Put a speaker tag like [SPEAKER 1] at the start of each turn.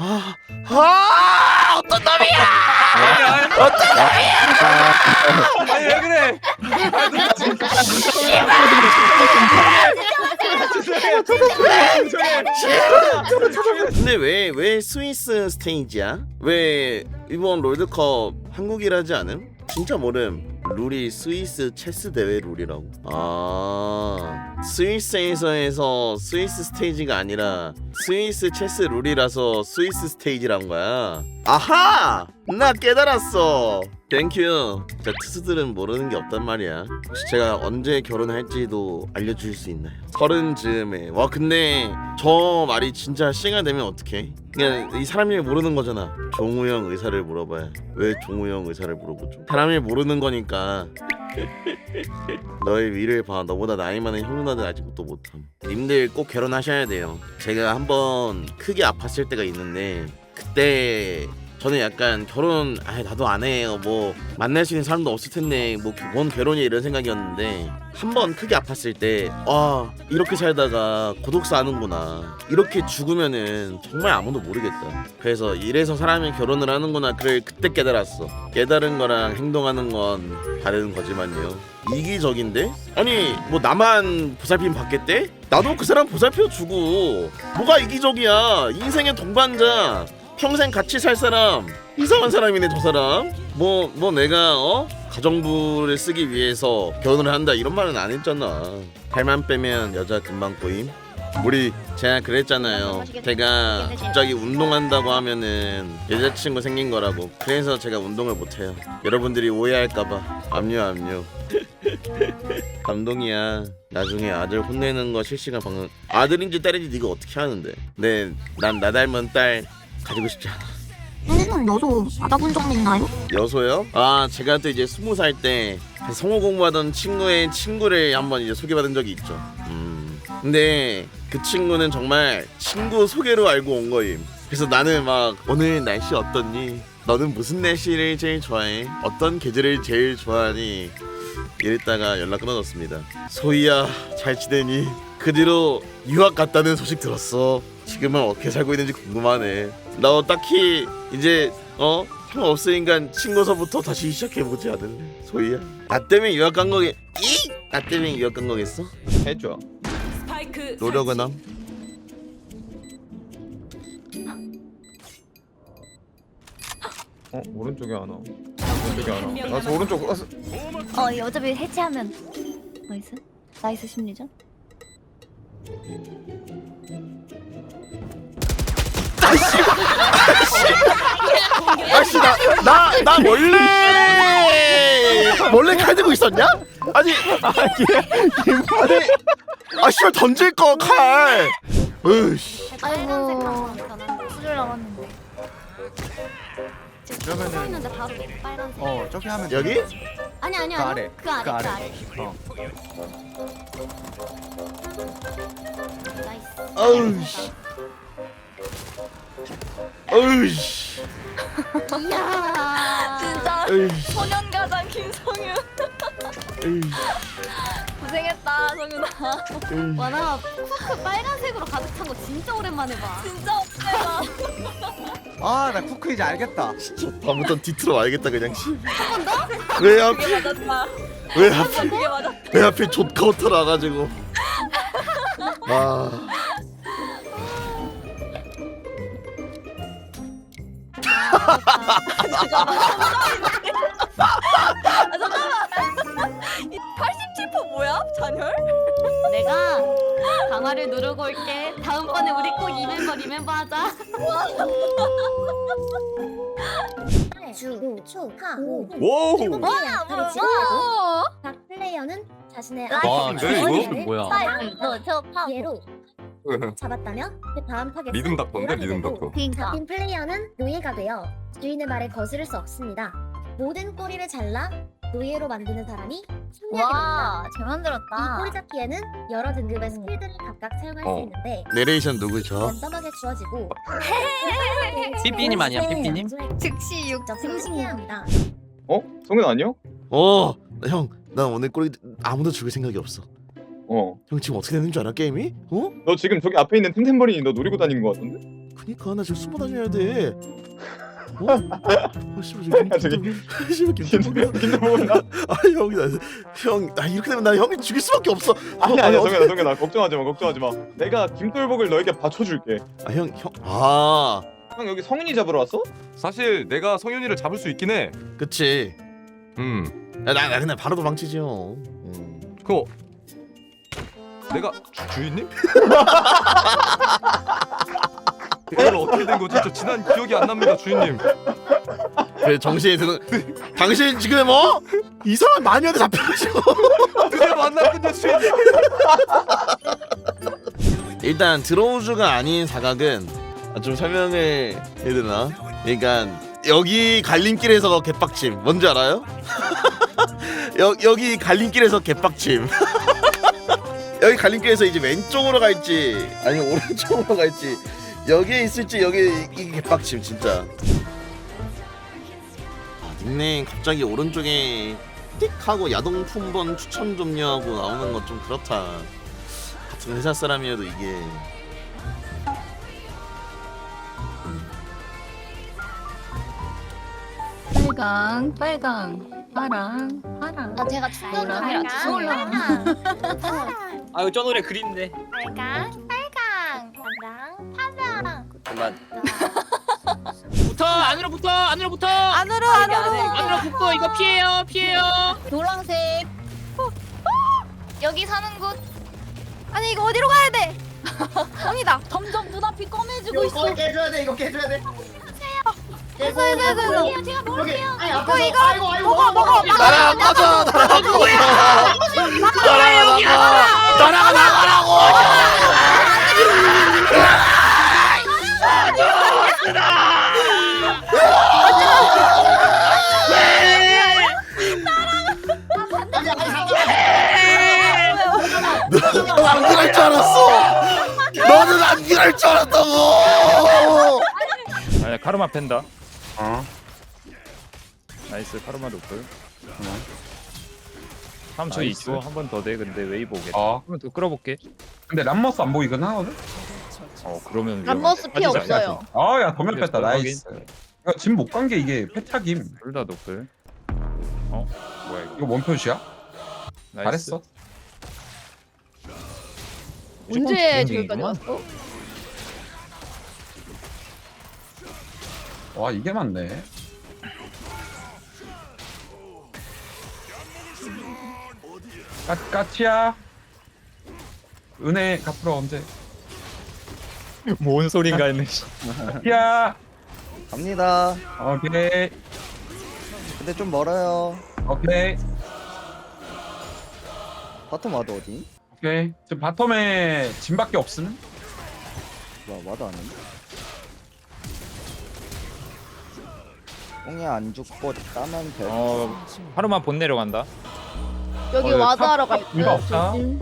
[SPEAKER 1] 아, 아 어떤 놈이야?
[SPEAKER 2] 아니 왜 그래?
[SPEAKER 1] 근데 왜 왜 스위스 스테이지야? 왜 이번 롤드컵 한국이라지 않음? 진짜 모름. 룰이 스위스 체스 대회 룰이라고. 아 스위스에서 해서 스위스 스테이지가 아니라 스위스 체스 룰이라서 스위스 스테이지란 거야. 아하! 나 깨달았어. 땡큐. 자 투수들은 모르는 게 없단 말이야. 혹시 제가 언제 결혼할지도 알려줄 수 있나요? 서른 즈음에. 와 근데 저 말이 진짜 시간 되면 어떡해? 그냥 이 사람이 모르는 거잖아. 종우형 의사를 물어봐야 왜 종우형 의사를 물어보죠? 사람이 모르는 거니까. 너의 위를 봐. 너보다 나이 많은 형 누나들 아직도 못함. 님들 꼭 결혼하셔야 돼요. 제가 한번 크게 아팠을 때가 있는데 그때 저는 약간 결혼 아 나도 안 해요. 뭐 만날 수 있는 사람도 없을 텐데 뭐뭔 결혼이 이런 생각이었는데 한 번 크게 아팠을 때 아 이렇게 살다가 고독사 하는구나. 이렇게 죽으면은 정말 아무도 모르겠다. 그래서 이래서 사람이 결혼을 하는구나 그걸 그때 깨달았어. 깨달은 거랑 행동하는 건 다른 거지만요. 이기적인데? 아니 뭐 나만 보살핌 받겠대? 나도 그 사람 보살펴 주고 뭐가 이기적이야? 인생의 동반자 평생 같이 살 사람 이상한 사람이네 저 사람. 뭐뭐 내가 어? 가정부를 쓰기 위해서 결혼을 한다 이런 말은 안 했잖아. 팔만 빼면 여자 금방 꼬임. 우리 제가 그랬잖아요. 제가 갑자기 운동한다고 하면은 여자친구 생긴 거라고. 그래서 제가 운동을 못해요. 여러분들이 오해할까봐. 압류 압류. 감동이야. 나중에 아들 혼내는 거 실시간 방송. 아들인지 딸인지 네가 어떻게 하는데. 네난 나 닮은 딸 가지고 싶지 않아
[SPEAKER 3] 선생님 너도 받아본 적 있나요?
[SPEAKER 1] 여소요? 아 제가 또 이제 스무 살 때 성우 공부하던 친구의 친구를 한번 이제 소개받은 적이 있죠. 음. 근데 그 친구는 정말 친구 소개로 알고 온 거임. 그래서 나는 막 오늘 날씨 어떻니? 너는 무슨 날씨를 제일 좋아해? 어떤 계절을 제일 좋아하니? 이랬다가 연락 끊어졌습니다. 소희야 잘 지내니? 그 뒤로 유학 갔다는 소식 들었어. 지금은 어떻게 살고 있는지 궁금하네. 너 딱히 이제 어 상관없으니까 친구서부터 다시 시작해 보지 않을래? 소희야. 나 때문에 유학 간 거겠? 이? 나 때문에 유학 간 거겠어?
[SPEAKER 2] 해줘.
[SPEAKER 4] 스파이크
[SPEAKER 1] 노력은 함.
[SPEAKER 2] 어 오른쪽에 하나. 오른쪽에 하나. 나저 오른쪽. 아, 스-
[SPEAKER 3] 어이 어차피 해체하면 나이스 나이스 심리전
[SPEAKER 1] 아씨 나나 나 원래 원래 칼 들고 있었냐? 아니 아니 아 씨발 던질 거 칼. 으씨.
[SPEAKER 3] 아이고 수술 남았는데
[SPEAKER 2] 그러면은-
[SPEAKER 3] 서 있는데 바로 빨간색
[SPEAKER 2] 어 저기 하면
[SPEAKER 1] 여기?
[SPEAKER 3] 아니 아니
[SPEAKER 2] 그
[SPEAKER 3] 아니
[SPEAKER 2] 아래.
[SPEAKER 3] 그 아래 그그
[SPEAKER 2] 아래.
[SPEAKER 3] 아래
[SPEAKER 2] 어.
[SPEAKER 3] 나이스
[SPEAKER 1] 어우 씨. 어우 씨.
[SPEAKER 3] 이야
[SPEAKER 4] 진짜
[SPEAKER 1] 어우
[SPEAKER 4] 소년 가장 김성윤
[SPEAKER 1] 어우
[SPEAKER 4] 고생했다 성윤아
[SPEAKER 1] 어우.
[SPEAKER 3] 와나 쿠크 빨간색으로 가득 찬 거 진짜 오랜만에 봐
[SPEAKER 4] 진짜 없애다
[SPEAKER 2] 아 나 쿠크 이제 알겠다.
[SPEAKER 1] 진짜 다음부터 뒤틀어 와야겠다 그냥 씨. 왜
[SPEAKER 4] 그게
[SPEAKER 1] 하필
[SPEAKER 4] 맞았다
[SPEAKER 1] 왜 하필
[SPEAKER 4] 그게 맞았다
[SPEAKER 1] 왜 하필 좆 카운터 나가지고. 아.
[SPEAKER 4] 아 잠깐만 87% 뭐야 잔열?
[SPEAKER 3] 내가 강화를 누르고 올게 다음번에 우리 꼭 이 멤버 리멤버 하자
[SPEAKER 5] 주, 초, 하, 오.
[SPEAKER 2] 오.
[SPEAKER 5] 플레이어 다리 지나가고 각 플레이어는 자신의
[SPEAKER 6] 와,
[SPEAKER 5] 아이템을
[SPEAKER 6] 이거
[SPEAKER 5] 플레이어를
[SPEAKER 6] 뭐야?
[SPEAKER 3] 너저 파.
[SPEAKER 5] 예로 잡았다면 그 다음 타겟은
[SPEAKER 6] 리듬 닥터인데, 리듬 닥터.
[SPEAKER 3] 그니까
[SPEAKER 5] 잡힌 플레이어는 노예가 되어 주인의 말에 거스를 수 없습니다. 모든 꼬리를 잘라 노예로 만드는 사람이 승리하게 됩니다.
[SPEAKER 3] 와잘
[SPEAKER 5] 이
[SPEAKER 3] 만들었다
[SPEAKER 5] 꼬리 잡기에는 여러 등급의 스킬들을 각각 사용할 수
[SPEAKER 6] 어.
[SPEAKER 5] 있는데
[SPEAKER 1] 내레이션 누구죠?
[SPEAKER 5] 랜덤하게 주어지고
[SPEAKER 6] 삐삐님 아니야, 삐삐님?
[SPEAKER 3] 즉시
[SPEAKER 5] 직접 생성해야 합니다.
[SPEAKER 2] 어? 성현 아니요?
[SPEAKER 1] 어, 형 난 오늘 꼬리 아무도 죽일 생각이 없어.
[SPEAKER 2] 어.
[SPEAKER 1] 형 지금 어떻게 되는 줄 알아 게임이? 어?
[SPEAKER 2] 너 지금 저기 앞에 있는 템템버린이 너 노리고 다니는 거 같은데?
[SPEAKER 1] 그니까 나 지금 숨어 다녀야 돼. 어? 아 씨발 저기
[SPEAKER 2] 야, 저기
[SPEAKER 1] 김- 씨발 김태형이야.
[SPEAKER 2] 김대범 나.
[SPEAKER 1] 아형나형나 이렇게 되면 나 형이 죽일 수밖에 없어.
[SPEAKER 2] 아니
[SPEAKER 1] 어,
[SPEAKER 2] 아니야
[SPEAKER 1] 어,
[SPEAKER 2] 성현아 성현아 걱정하지 마 걱정하지 마. 내가 김돌복을 너에게 받쳐줄게.
[SPEAKER 1] 아형 형. 아
[SPEAKER 2] 형 여기 성윤이 잡으러 왔어?
[SPEAKER 7] 사실 내가 성윤이를 잡을 수 있긴 해.
[SPEAKER 1] 그치.
[SPEAKER 7] 음.
[SPEAKER 1] 야, 나, 나 그냥 바로 도망치지 형. 음.
[SPEAKER 7] 그거 내가 주, 주인님? 오늘 어떻게 된 거지? 저 지난 기억이 안 납니다, 주인님.
[SPEAKER 1] 그래 정신이 드는. 당신 지금 뭐 이상한 마녀한테 잡혀가지고.
[SPEAKER 7] 드디어 만났군요, 주인님.
[SPEAKER 1] 일단 드로우즈가 아닌 사각은 아, 좀 설명을 해야 되나? 그러니까 여기 갈림길에서 개빡침 뭔지 알아요? 여, 여기 갈림길에서 개빡침 여기 갈림길에서 이제 왼쪽으로 갈지 아니면 오른쪽으로 갈지 여기에 있을지 여기 이게 개빡침 진짜. 아, 닉네임 갑자기 오른쪽에 띡 하고 야동 품번 추천 좀요 하고 나오는 건 좀 그렇다. 같은 회사 사람이어도 이게.
[SPEAKER 3] 빨강, 빨강, 파랑, 파랑.
[SPEAKER 5] 아 제가 축구를
[SPEAKER 3] 몰라.
[SPEAKER 8] 아유 저 노래 그린데
[SPEAKER 4] 빨강 빨강 파랑 파랑
[SPEAKER 8] 그만 붙어 안으로 붙어 안으로 붙어
[SPEAKER 4] 안으로 안으로
[SPEAKER 8] 안으로 붙고 이거 피해요 피해요
[SPEAKER 4] 노란색 여기 사는 곳 아니 이거 어디로 가야 돼 아니다 점점 눈앞이 검해지고 있어
[SPEAKER 9] 깨줘야 돼 이거 깨줘야 돼.
[SPEAKER 4] 됐어 됐어 됐어 제가 먹을게요
[SPEAKER 9] 아니
[SPEAKER 4] 이거
[SPEAKER 9] 앞에서
[SPEAKER 4] 이거
[SPEAKER 9] 아이고 아이고
[SPEAKER 4] 먹어 먹어
[SPEAKER 1] 나라 꺼져 나라 나라 나가 나라가 나가라고
[SPEAKER 9] 아니 아니 잠깐.
[SPEAKER 1] 너는 안 그럴 줄 알았어 너는 안 그럴 줄 알았다고
[SPEAKER 10] 아니 카르마 팬다
[SPEAKER 6] 어.
[SPEAKER 10] 나이스 카르마 노플 3초 2초 한 번 더 돼 근데 웨이브 오겠다
[SPEAKER 6] 어.
[SPEAKER 10] 한번 더 끌어볼게
[SPEAKER 6] 근데 람머스 안 보이긴 하거든.
[SPEAKER 10] 어 그러면
[SPEAKER 4] 람머스 피 없어요
[SPEAKER 6] 아야 도면
[SPEAKER 10] 그래,
[SPEAKER 6] 뺐다
[SPEAKER 10] 또
[SPEAKER 6] 나이스. 이거 지금 못간 게 이게 패착임.
[SPEAKER 10] 둘다 노플 어? 뭐야 이거
[SPEAKER 6] 이거 뭔 표시야?
[SPEAKER 10] 나이스.
[SPEAKER 6] 잘했어.
[SPEAKER 4] 언제 저기까지. 왔어?
[SPEAKER 6] 와 이게 맞네. 까 까치야. 은혜 갚으러 언제?
[SPEAKER 10] 뭔 소린가 했네
[SPEAKER 6] 까치야.
[SPEAKER 9] 갑니다.
[SPEAKER 6] 오케이
[SPEAKER 9] 근데 좀 멀어요.
[SPEAKER 6] 오케이
[SPEAKER 9] 바텀 와도 어디?
[SPEAKER 6] 오케이. 지금 바텀에 진밖에 없음.
[SPEAKER 9] 와 와도 안 했네. 뽕이 안 죽고 따면 돼.
[SPEAKER 10] 어 카르마 본 내려간다
[SPEAKER 4] 여기
[SPEAKER 6] 어,
[SPEAKER 4] 와드
[SPEAKER 6] 탑-
[SPEAKER 4] 하러 탑갈
[SPEAKER 6] 둘다 없다.
[SPEAKER 4] 음.